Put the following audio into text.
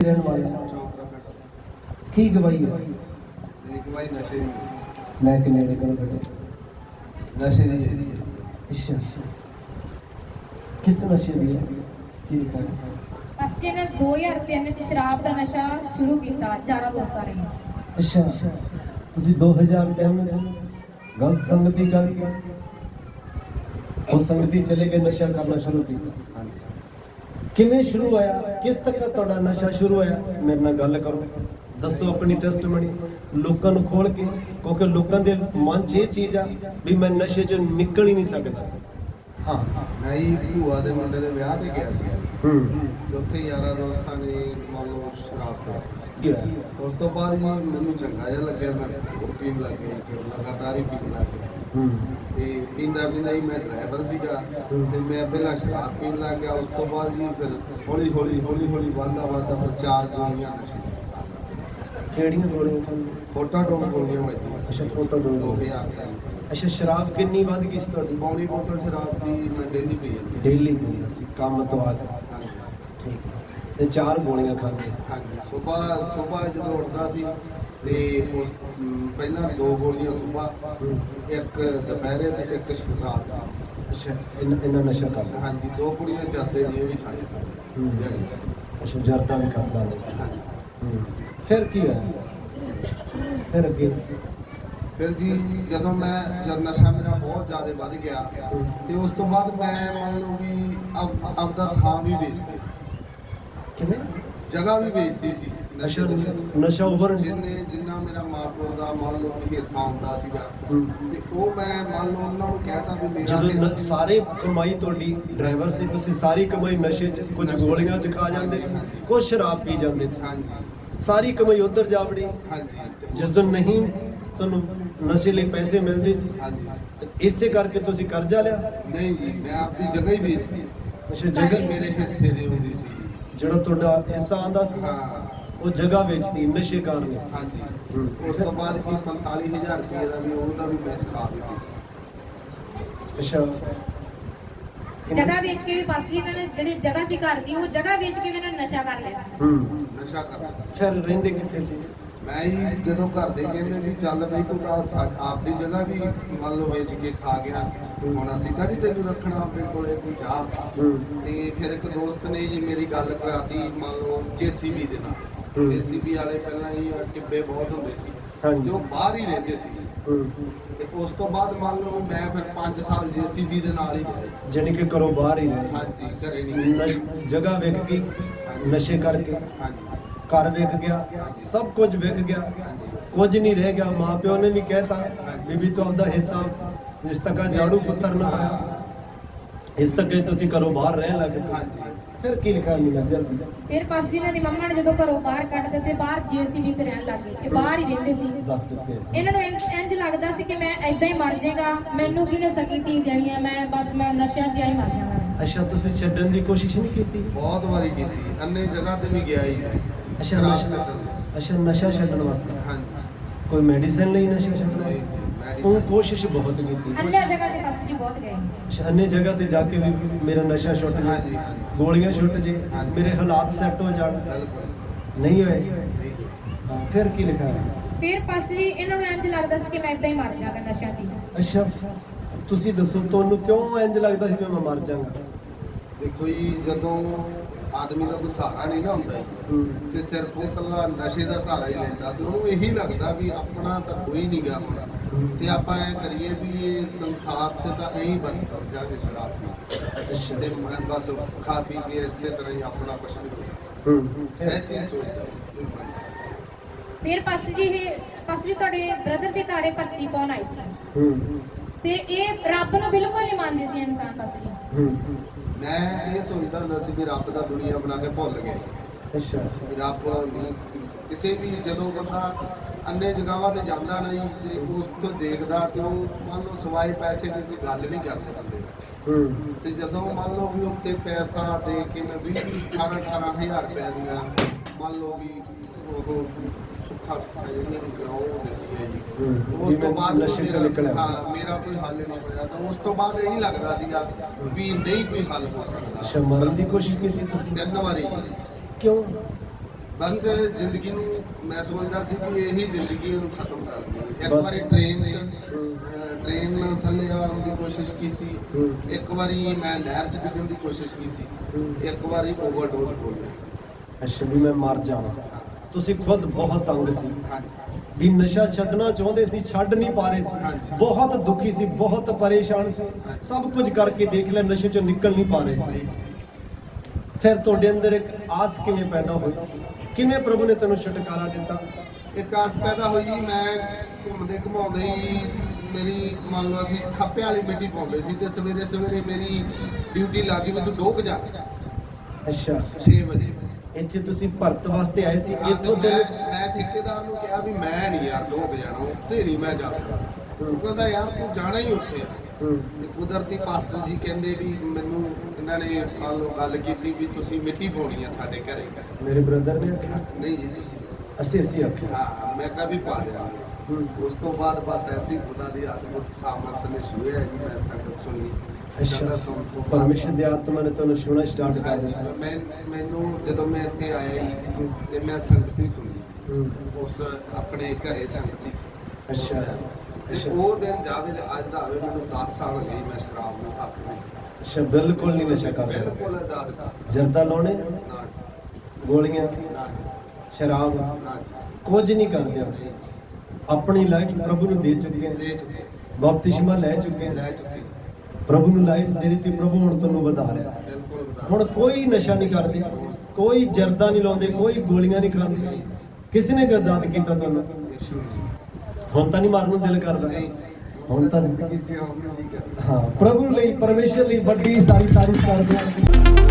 ਰਹਿਣ ਵਾਲੇ ਕੀ ਗਵਾਈ ਹੈ? ਮੇਰੀ ਕਮਾਈ ਨਸ਼ੇ ਦੀ ਮੈਂ ਕਿ ਨੇੜੇ ਕਰੋ ਬੇਟੇ ਨਸ਼ੇ ਦੀ ਅੱਛਾ। ਕਿਸ ਨਸ਼ੇ ਦੀ? ਕੀ ਲਿਖਾ ਹੈ? ਅਸੀਂ ਨੇ 2003 ਚ ਸ਼ਰਾਬ ਦਾ ਨਸ਼ਾ ਸ਼ੁਰੂ ਕੀਤਾ ਚਾਰਾਂ ਦੋਸਤਾਂ ਨੇ। ਅੱਛਾ। ਤੁਸੀਂ 2003 ਚ ਗਲਤ ਸੰਗਤੀ ਕਰਕੇ ਉਹ ਸੰਗਤੀ ਚਲੇ ਗਏ ਨਸ਼ਾ ਕਰਨਾ ਸ਼ੁਰੂ ਕੀਤਾ। ਹਾਂਜੀ। ਕਿਵੇਂ ਸ਼ੁਰੂ ਹੋਇਆ? ਕਿਸ ਤੱਕ ਤੁਹਾਡਾ ਨਸ਼ਾ ਸ਼ੁਰੂ ਹੋਇਆ? ਮੇਰੇ ਨਾਲ ਗੱਲ ਕਰੋ। ਦੱਸੋ ਆਪਣੀ ਟੈਸਟਮਨੀ ਲੋਕਾਂ ਨੂੰ ਖੋਲ ਕੇ ਕਿਉਂਕਿ ਲੋਕਾਂ ਦੇ ਮਨ 'ਚ ਇਹ ਚੀਜ਼ ਆ ਵੀ ਮੈਂ ਨਸ਼ੇ 'ਚੋਂ ਨਿਕਲ ਹੀ ਨਹੀਂ ਸਕਦਾ। ਹਾਂ ਮੈਂ ਹੀ ਭੂਆ ਦੇ ਮੁੰਡੇ ਦੇ ਵਿਆਹ ਤੇ ਗਿਆ ਸੀ। ਹੂੰ। ਉੱਥੇ ਯਾਰਾਂ ਦੋਸਤਾਂ ਨੇ ਮੰਨ ਲਓ ਸ਼ਰਾਬ ਪੀ ਕੀ ਹੋਇਆ? ਉਸ ਤੋਂ ਬਾਅਦ ਜੀ ਮੈਨੂੰ ਚੰਗਾ ਜਿਹਾ ਲੱਗਿਆ। ਮੈਂ ਪੀਣ ਲੱਗ ਗਿਆ ਲਗਾਤਾਰ ਹੀ ਪੀਣ ਲੱਗ ਗਿਆ। ਤੇ ਪੀਂਦਾ ਪੀਂਦਾ ਹੀ ਮੈਂ ਡਰਾਈਵਰ ਸੀਗਾ ਤੇ ਮੈਂ ਪਹਿਲਾਂ ਸ਼ਰਾਬ ਪੀਣ ਲੱਗ ਗਿਆ ਉਸ ਤੋਂ ਬਾਅਦ ਜੀ ਫਿਰ ਹੌਲੀ ਹੌਲੀ ਹੌਲੀ ਹੌਲੀ ਵੱਧਦਾ ਵੱਧਦਾ ਫਿਰ ਚਾਰ ਗੋਲੀਆਂ ਨਸ਼ੇ। ਕਿਹੜੀਆਂ ਗੋਲੀਆਂ ਖਾਂਦੇ ਫੋਟਾ ਡੋਮ ਗੋਲੀਆਂ ਵੱਜਦੀਆਂ ਅੱਛਾ ਫੋਟੋ ਡੋਲ 2000 ਦਾ ਅੱਛਾ ਸ਼ਰਾਬ ਕਿੰਨੀ ਵੱਧ ਗਈ ਸੀ ਤੁਹਾਡੀ? ਪੌਣੀ ਬੋਤਲ ਸ਼ਰਾਬ ਦੀ ਮੈਂ ਡੇਲੀ ਪੀ ਜਾਂਦੀ ਡੇਲੀ ਪੀਂਦਾ ਸੀ ਕੰਮ ਤੋਂ ਆ ਕੇ ਠੀਕ ਹੈ। ਤੇ ਚਾਰ ਗੋਲੀਆਂ ਖਾਂਦੇ ਸੀ। ਹਾਂਜੀ ਸਵੇਰ ਸਵੇਰ ਜਦੋਂ ਉੱਠਦਾ ਸੀ ਤੇ ਉਸ ਪਹਿਲਾਂ ਦੋ ਗੋਲੀਆਂ ਸਵੇਰ ਇੱਕ ਦੁਪਹਿਰੇ ਤੇ ਇੱਕ ਨੂੰ। ਅੱਛਾ ਇੰਨਾ ਨਸ਼ਾ ਕਰਦਾ ਹਾਂਜੀ ਦੋ ਕੁੜੀਆਂ ਚਾਹਤੇ ਦੀਆਂ ਵੀ ਖਾਈ ਹੂੰ। ਦਿਹਾੜੀ ਚ। ਅੱਛਾ ਜਰਦਾ ਵੀ ਖਾਂਦਾ ਹਾਂਜੀ। ਹੂੰ। ਫਿਰ ਕੀ ਹੋਇਆ? ਫਿਰ ਅੱਗੇ? ਫਿਰ ਜੀ ਜਦੋਂ ਮੈਂ ਜਦ ਨਸ਼ਾ ਮੇਰਾ ਬਹੁਤ ਜ਼ਿਆਦਾ ਵੱਧ ਗਿਆ ਤੇ ਉਸ ਤੋਂ ਬਾਅਦ ਮੈਂ ਮੰਨ ਲਓ ਵੀ ਆਪ- ਆਪਦਾ ਥਾਂ ਵੀ ਵੇਚਦੀ ਕਿਵੇਂ? ਜਗ੍ਹਾ ਵੀ ਵੇਚਦੀ ਸੀ। ਨਸ਼ਾ ਨਸ਼ੇ ਦੇ ਵਿੱਚ। ਨਸ਼ਾ ਉਭਰ ਜਿੰਨੇ ਜਿੰਨਾ ਮੇਰਾ ਮਾਪਿਓ ਦਾ ਮੰਨ ਲਓ ਵੀ ਹਿੱਸਾ ਹੁੰਦਾ ਸੀਗਾ। ਤੇ ਉਹ ਮੈਂ ਮੰਨ ਲਓ ਉਹਨਾਂ ਨੂੰ ਕਹਿਤਾ ਵੀ ਮੇਰਾ ਜਦੋਂ ਸਾਰੇ ਕਮਾਈ ਤੁਹਾਡੀ ਡਰਾਈਵਰ ਸੀ ਤੁਸੀਂ ਸਾਰੀ ਕਮਾਈ ਨਸ਼ੇ 'ਚ ਕੁਝ ਗੋਲੀਆਂ 'ਚ। ਖਾ ਜਾਂਦੇ ਸੀ ਕੁਝ ਸ਼ਰਾਬ ਪੀ ਜਾਂਦੇ ਸੀ। ਸਾਰੀ ਕਮਾਈ ਉਧਰ ਜਾ ਵੜੀ। ਜਿਸ ਦਿਨ ਨਹੀਂ ਤੁਹਾਨੂੰ ਨਸ਼ੇ ਲਈ ਪੈਸੇ ਮਿਲਦੇ ਸੀ ਹਾਂਜੀ। ਤੇ ਇਸੇ ਕਰਕੇ ਤੁਸੀਂ ਕਰਜ਼ਾ ਲਿਆ? ਨਹੀਂ ਜੀ ਮੈਂ ਆਪਣੀ ਜਗ੍ਹਾ ਹੀ ਵੇਚਦੀ ਅੱਛਾ ਜਗ੍ਹਾ ਜਗ੍ਹਾ? ਮੇਰੇ ਹਿੱਸੇ ਦੀ ਹੁੰਦੀ ਸੀ। ਜਿਹੜਾ ਤੁਹਾਡਾ ਹਿੱਸਾ ਆਂਦਾ ਸੀ। ਹਾਂ। ਉਹ ਜਗ੍ਹਾ ਵੇਚਦੀ ਨਸ਼ੇ ਕਾਰਨ। ਹਾਂਜੀ। ਉਸ ਤੋਂ ਬਾਅਦ ਕੀ 45000 ਰੁਪਏ ਦਾ ਵੀ ਉਹਦਾ ਵੀ ਮੈਂ ਹੀ ਪੀਤੀ। ਅੱਛਾ। ਜਗ੍ਹਾ ਵੇਚ ਕੇ ਵੀ ਪਾਸ ਜੀ ਨੇ ਜਿਹੜੀ ਜਗ੍ਹਾ ਸੀ ਘਰ ਦੀ ਉਹ ਜਗ੍ਹਾ ਵੇਚ ਕੇ ਵੀ ਇਹਨਾਂ ਨੇ ਨਸ਼ਾ ਕਰ ਲਿਆ। ਹੂੰ। ਨਸ਼ਾ ਕਰਦਾ ਸੀ। ਫਿਰ ਰਹਿੰਦੇ ਕਿੱਥੇ ਸੀ? ਮੈਂ ਹੀ ਜਦੋਂ ਘਰ ਦੇ ਕਹਿੰਦੇ ਵੀ ਚੱਲ ਬਈ ਤੂੰ ਤਾਂ ਆਪਦੀ ਜਗ੍ਹਾ ਵੀ ਮੰਨ ਲਓ ਵੇਚ ਕੇ ਖਾ ਗਿਆ ਹੁਣ ਅਸੀਂ ਤਾਂ ਨਹੀਂ ਤੈਨੂੰ ਰੱਖਣਾ ਆਪਣੇ ਕੋਲੇ ਕੋਈ ਚਾਹ ਹੂੰ। ਤੇ ਫਿਰ ਇੱਕ ਦੋਸਤ ਨੇ ਜੀ ਮੇਰੀ ਗੱਲ ਕਰਾਤੀ ਮੰਨ ਲਓ ਜੀਸੀਬੀ ਦੇ ਨਾਲ। ਹੂੰ। ਜੀਸੀਬੀ ਵਾਲੇ ਪਹਿਲਾਂ ਹੀ ਟਿੱਬੇ ਬਹੁਤ ਹੁੰਦੇ ਸੀ। ਹਾਂਜੀ। ਉਹ ਬਾਹਰ ਹੀ ਰਹਿੰਦੇ ਸੀ। ਤੇ ਉਸ ਤੋਂ ਬਾਅਦ ਮੰਨ ਲਓ ਮੈਂ ਫਿਰ 5 ਸਾਲ ਜੀਸੀਬੀ ਦੇ ਨਾਲ ਹੀ ਰਿਹਾ। ਜਾਣੀ ਕਿ ਘਰੋਂ ਬਾਹਰ ਹੀ ਰਹੇ। ਹਾਂਜੀ ਘਰੇ ਨਹੀਂ। ਜਗ੍ਹਾ ਵਿਕ ਗਈ। ਨਸ਼ੇ ਕਰਕੇ। ਹਾਂਜੀ। ਘਰ ਵਿਕ ਗਿਆ। ਸਭ ਕੁਝ ਵਿਕ ਗਿਆ। ਕੁਝ ਨਹੀਂ ਰਹਿ ਗਿਆ। ਮਾਂ ਪਿਓ ਨੇ ਵੀ ਕਹਿਤਾ ਬੀਬੀ ਤੂੰ ਆਪਦਾ ਹਿੱਸਾ ਜਿਸ ਤੱਕ ਝਾੜੂ ਪੁੱਤਰ ਨਾ ਹੋਇਆ ਇਸ ਤੱਕ ਹੀ ਤੁਸੀਂ ਘਰੋਂ ਬਾਹਰ ਰਹਿਣ ਲੱਗ ਪਏ। ਹਾਂਜੀ। ਫਿਰ ਕੀ ਲਿਖਿਆ ਮਿਲਾ ਜਲਦੀ? ਫਿਰ ਪਾਸ ਜੀ ਇਹਨਾਂ ਦੀ ਮੰਮਾ ਨੇ ਜਦੋਂ ਘਰੋਂ ਬਾਹਰ ਕੱਢ ਦਿੱਤੇ ਬਾਹਰ ਜੀਸੀਬੀ ਤੇ ਰਹਿਣ ਲੱਗ ਗਏ। ਇਹ ਬਾਹਰ ਹੀ ਰਹਿੰਦੇ ਸੀ। ਦੱਸ ਚੁੱਕੇ ਇਹਨਾਂ ਨੂੰ ਇੰਜ ਇੰਜ ਲੱਗਦਾ ਸੀ ਕਿ ਮੈਂ ਐਦਾਂ ਹੀ ਮਰ ਜਾਏਗਾ। ਮੈਨੂੰ ਕਿਹਨੇ ਸਕੀ ਧੀ ਦੇਣੀ ਹੈ ਮੈਂ ਬਸ ਮੈਂ ਨਸ਼ਿਆਂ 'ਚ ਹੀ ਮਰ ਜਾਵਾਂਗਾ ਅੱਛਾ ਤੁਸੀਂ ਛੱਡਣ ਦੀ ਕੋਸ਼ਿਸ਼ ਨਹੀਂ ਕੀਤੀ? ਬਹੁਤ ਵਾਰੀ ਕੀਤੀ। ਅੰਨੇ ਜਗ੍ਹਾ ਤੇ ਵੀ ਗਿਆ ਹੀ ਮੈਂ। ਅੱਛਾ ਸ਼ਰਾਬ ਨਸ਼ਾ ਛੱਡਣ। ਅੱਛਾ ਨਸ਼ਾ ਛੱਡਣ ਵਾਸਤੇ। ਹਾਂਜੀ। ਕੋਈ ਮੈਡੀਸਿਨ ਲਈ ਨਸ਼ਾ ਛੱਡਣ ਵਾਸਤੇ? ਉਹ ਕੋਸ਼ਿਸ਼ ਬਹੁਤ ਕੀਤੀ। ਅੰਨਿਆ ਜਗ੍ਹਾ ਤੇ ਪਾਸ ਜੀ ਬਹੁਤ ਗਏ ਅੱਛਾ, ਅੰਨੇ ਜਗ੍ਹਾ ਤੇ ਜਾ ਕੇ ਵੀ ਮੇਰਾ ਨਸ਼ਾ ਛੁੱਟ ਜੇ ਗੋਲੀਆਂ ਛੁੱਟ ਜੇ। ਮੇਰੇ ਹਾਲਾਤ ਸੈੱਟ ਹੋ ਜਾਣ। ਨਹੀਂ ਹੋਏ। ਫਿਰ ਕੀ ਲਿਖਿਆ ਹੈ? ਫਿਰ ਪਾਸ ਜੀ ਇਹਨਾਂ ਨੂੰ ਇੰਜ ਲੱਗਦਾ ਸੀ ਕਿ ਮੈਂ ਐਦਾਂ ਹੀ ਮਰ ਜਾਵਾਂਗਾ ਨਸ਼ਿਆਂ 'ਚ ਹੀ। ਅੱਛਾ ਤੁਸੀਂ ਦੱਸੋ ਤੁਹਾਨੂੰ ਕਿਉਂ ਇੰਜ ਲੱਗਦਾ ਸੀ ਕਿ ਮੈਂ ਮਰ ਜਾਵਾਂਗਾ? ਦੇਖੋ ਜੀ ਜਦੋਂ ਆਦਮੀ ਦਾ ਕੋਈ ਸਹਾਰਾ ਨਹੀਂ ਨਾ ਹੁੰਦਾ ਜੀ। ਤੇ ਸਿਰਫ ਉਹ ਇਕੱਲਾ ਨਸ਼ੇ ਦਾ ਸਹਾਰਾ ਹੀ ਲੈਂਦਾ ਤੇ ਉਹਨੂੰ ਇਹੀ ਲੱਗਦਾ ਵੀ ਆਪਣਾ ਤਾਂ ਕੋਈ ਨਹੀਂ ਗਾ ਹੁਣ। ਤੇ ਆਪਾਂ ਐ ਕਰੀਏ ਵੀ ਇਹ ਸੰਸਾਰ ਤੇ ਤਾਂ ਐਂ ਹੀ ਬਸ ਕਰ ਜਾਗੇ ਸ਼ਰਾਬ ਪੀ। ਤੇ ਮੈਂ ਬਸ ਖਾ ਪੀ ਕੇ ਇਸੇ ਤਰ੍ਹਾਂ ਹੀ ਆਪਣਾ ਕੁਛ ਨਹੀਂ ਹੋ ਇਹ ਚੀਜ਼ ਸੋਚਦਾ। ਫਿਰ ਪਾਸ ਜੀ ਇਹ ਪਾਸ ਜੀ ਤੁਹਾਡੇ ਬ੍ਰਦਰ ਦੇ ਘਰੇ ਭਰਤੀ ਪਾਉਣ ਆਏ ਸੀ। ਹੂੰ। ਫਿਰ ਇਹ ਰੱਬ ਨੂੰ ਬਿਲਕੁਲ ਨਹੀਂ ਮੰਨਦੇ ਸੀ ਇਨਸਾਨ ਪਾਸ ਜੀ। ਹੂੰ। ਮੈਂ ਇਹ ਸੋਚਦਾ ਹੁੰਦਾ ਸੀ ਵੀ ਰੱਬ ਦਾ ਦੁਨੀਆ ਬਣਾ ਕੇ ਭੁੱਲ ਗਏ। ਅੱਛਾ। ਵੀ ਰੱਬ ਨਹੀਂ ਕਿਸੇ ਵੀ ਜਦੋਂ ਬੰਦਾ ਅੰਨੇ ਜਗਾਵਾਂ ਤੇ ਜਾਂਦਾ ਨਹੀਂ ਤੇ ਉਸ ਤੋਂ ਦੇਖਦਾ ਤੇ ਉਹ ਮੰਨ ਲਓ ਸਵਾਏ ਪੈਸੇ ਦੀ ਕੋਈ ਗੱਲ ਨਹੀਂ ਕਰਦੇ ਬੰਦੇ ਹੂੰ। ਤੇ ਜਦੋਂ ਮੰਨ ਲਓ ਵੀ ਉੱਤੇ ਪੈਸਾ ਦੇ ਕੇ ਮੈਂ 20 18 18000 ਰੁਪਏ ਦੀਆਂ ਮੰਨ ਲਓ ਵੀ ਉਹ ਸੁੱਖਾ ਸੁੱਖਾ ਜਿਹੜੀਆਂ ਹੁੰਦੀਆਂ ਉਹ ਦਿੱਤੀਆਂ ਜੀ ਹੂੰ। ਉਸ ਤੋਂ ਬਾਅਦ ਨਸ਼ੇ ਚੋਂ ਨਿਕਲਿਆ। ਹਾਂ ਮੇਰਾ ਕੋਈ ਹੱਲ ਨਹੀਂ ਹੋਇਆ। ਤਾਂ ਉਸ ਤੋਂ ਬਾਅਦ ਇਹ ਲੱਗਦਾ ਸੀਗਾ ਵੀ ਨਹੀਂ ਕੋਈ ਹੱਲ ਹੋ ਸਕਦਾ। ਅੱਛਾ ਮਰਨ ਦੀ ਕੋਸ਼ਿਸ਼ ਕੀਤੀ ਤੁਸੀਂ? ਤਿੰਨ ਵਾਰੀ। ਕਿਉਂ? ਬਸ ਜ਼ਿੰਦਗੀ ਨੂੰ ਮੈਂ ਸੋਚਦਾ ਸੀ ਕਿ ਇਹੀ ਜ਼ਿੰਦਗੀ ਨੂੰ ਖਤਮ ਕਰ ਦਈਏ। ਇੱਕ। ਵਾਰੀ ਟ੍ਰੇਨ 'ਚ ਟ੍ਰੇਨ ਥੱਲੇ ਆਉਣ ਦੀ ਕੋਸ਼ਿਸ਼ ਕੀਤੀ। ਇੱਕ ਵਾਰੀ ਮੈਂ ਨਹਿਰ 'ਚ ਡਿੱਗਣ ਦੀ ਕੋਸ਼ਿਸ਼ ਕੀਤੀ। ਇੱਕ ਵਾਰੀ ਓਵਰਡੋਜ਼ ਹੋ ਗਿਆ ਅੱਛਾ ਵੀ ਮੈਂ ਮਰ ਜਾਵਾਂ। ਤੁਸੀਂ ਖੁਦ ਬਹੁਤ ਤੰਗ ਸੀ। ਵੀ ਨਸ਼ਾ ਛੱਡਣਾ ਚਾਹੁੰਦੇ ਸੀ ਛੱਡ ਨਹੀਂ ਪਾ ਰਹੇ ਸੀ। ਬਹੁਤ ਦੁਖੀ ਸੀ ਬਹੁਤ ਪਰੇਸ਼ਾਨ ਸੀ। ਸਭ ਕੁਝ ਕਰਕੇ ਦੇਖ ਲਿਆ ਨਸ਼ੇ ਚੋਂ ਨਿਕਲ ਨਹੀਂ ਪਾ ਰਹੇ ਸੀ। ਫਿਰ ਤੁਹਾਡੇ ਅੰਦਰ ਇੱਕ ਆਸ ਕਿਵੇਂ ਪੈਦਾ ਹੋਈ? ਕਿਵੇਂ ਪ੍ਰਭੂ ਨੇ ਤੈਨੂੰ ਛੁਟਕਾਰਾ ਦਿੱਤਾ? ਇੱਕ ਆਸ ਪੈਦਾ ਹੋਈ ਮੈਂ ਘੁੰਮਦੇ ਘੁਮਾਉਂਦੇ ਹੀ ਮੇਰੀ ਮੰਨ ਲਓ ਅਸੀਂ ਖੱਪੇ ਵਾਲੀ ਮਿੱਟੀ ਪਾਉਂਦੇ ਸੀ ਤੇ ਸਵੇਰੇ ਸਵੇਰੇ ਮੇਰੀ ਡਿਊਟੀ ਲੱਗ ਗਈ ਵੀ ਤੂੰ ਡੋਕ ਜਾ ਅੱਛਾ। 6 ਵਜੇ। ਇੱਥੇ ਤੁਸੀਂ ਭਰਤ ਵਾਸਤੇ ਆਏ ਸੀ ਇੱਥੋਂ ਇੱਥੋਂ ਮੈਂ ਠੇਕੇਦਾਰ ਨੂੰ ਕਿਹਾ ਵੀ ਮੈਂ ਨਹੀਂ ਯਾਰ ਡੋਕ ਜਾਣਾ ਉੱਥੇ ਨਹੀਂ ਮੈਂ ਜਾ ਸਕਦਾ। ਉਹ ਕਹਿੰਦਾ ਯਾਰ ਤੂੰ ਜਾਣਾ ਹੀ ਉੱਥੇ ਆ। ਹੂੰ, ਤੇ ਕੁਦਰਤੀ ਪਾਸਟਰ ਜੀ ਕਹਿੰਦੇ ਵੀ ਮੈਨੂੰ ਇਹਨਾਂ ਨੇ ਲਓ ਗੱਲ ਕੀਤੀ ਵੀ ਤੁਸੀਂ ਮਿੱਟੀ ਪਾਉਣੀ ਆ ਸਾਡੇ ਘਰੇ। ਮੇਰੇ ਬ੍ਰਦਰ ਨੇ ਆਖਿਆ? ਨਹੀਂ ਜੀ ਤੁਸੀਂ ਅਸੀਂ ਅਸੀਂ ਆਖਿਆ। ਹਾਂ ਮੈਂ ਕਿਹਾ ਵੀ ਪਾ ਲਿਆ ਉਸ ਤੋਂ ਬਾਅਦ ਬਸ ਐਸੀ ਖੁਦਾ ਦੀ ਅਦਭੁਤ ਸਾਮਰਥ ਨੇ ਛੂਇਆ ਜੀ ਮੈਂ ਸੰਗਤ ਸੁਣੀ। ਅੱਛਾ। ਤੋਂ। ਪਰਮੇਸ਼ਰ ਦੀ ਆਤਮਾ ਨੇ ਤੁਹਾਨੂੰ ਛੂਣਾ ਸਟਾਰਟ ਕਰ ਦਿੱਤਾ। ਮੈਂ ਮੈਨੂੰ ਜਦੋਂ ਮੈਂ ਇੱਥੇ ਆਇਆ ਜੀ ਤੇ ਮੈਂ ਸੰਗਤ ਹੀ ਸੁਣੀ। ਉਸ ਆਪਣੇ ਘਰੇ ਸੰਗਤ ਹੀ ਸੀ ਅੱਛਾ। ਉਹ ਦਿਨ ਜਾਵੇ ਅੱਜ ਦਾ ਆਵੇ ਮੈਨੂੰ 10 ਸਾਲ ਹੋ ਗਏ ਮੈਂ ਸ਼ਰਾਬ ਨੂੰ ਹੱਥ ਨਹੀਂ ਅੱਛਾ ਬਿਲਕੁਲ ਨਹੀਂ ਨਸ਼ਾ ਕਰਦੇ। ਬਿਲਕੁਲ ਆਜ਼ਾਦ ਕਰ ਜਰਦਾ ਲਾਉਣੇ? ਨਾ ਗੋਲੀਆਂ? ਨਾ ਸ਼ਰਾਬ? ਨਾ। ਕੁਝ ਨਹੀਂ ਕਰਦੇ। ਆਪਣੀ ਲਾਈਫ ਪ੍ਰਭੂ ਨੂੰ ਦੇ ਚੁੱਕੇ ਹਾਂ ਚੁੱਕੇ ਬਪਤਿਸਮਾ ਲੈ ਚੁੱਕੇ ਲੈ ਚੁੱਕੇ ਪ੍ਰਭੂ ਨੂੰ ਲਾਈਫ ਦੇ ਦਿੱਤੀ ਪ੍ਰਭੂ ਹੁਣ ਤੁਹਾਨੂੰ ਵਧਾ ਰਿਹਾ। ਬਿਲਕੁਲ ਵਧਾ ਹੁਣ ਕੋਈ ਨਸ਼ਾ ਨਹੀਂ ਕਰਦੇ। ਕੋਈ ਜਰਦਾ ਨਹੀਂ ਲਾਉਂਦੇ ਕੋਈ ਗੋਲੀਆਂ ਨਹੀਂ ਖਾਂਦੇ। ਕਿਸੇ ਨੇ ਆਜ਼ਾਦ ਕੀਤਾ ਤੁਹਾਨੂੰ। ਹੁਣ ਤਾਂ ਨਹੀਂ ਮਾਰਨ ਨੂੰ ਦਿਲ ਕਰਦਾ। ਹੁਣ ਤਾਂ ਹਾਂ ਪ੍ਰਭੂ ਲਈ ਪਰਮੇਸ਼ਰ ਲਈ ਵੱਡੀ ਸਾਰੀ ਤਾਰੀਫ ਕਰਦੇ ਹਾਂ।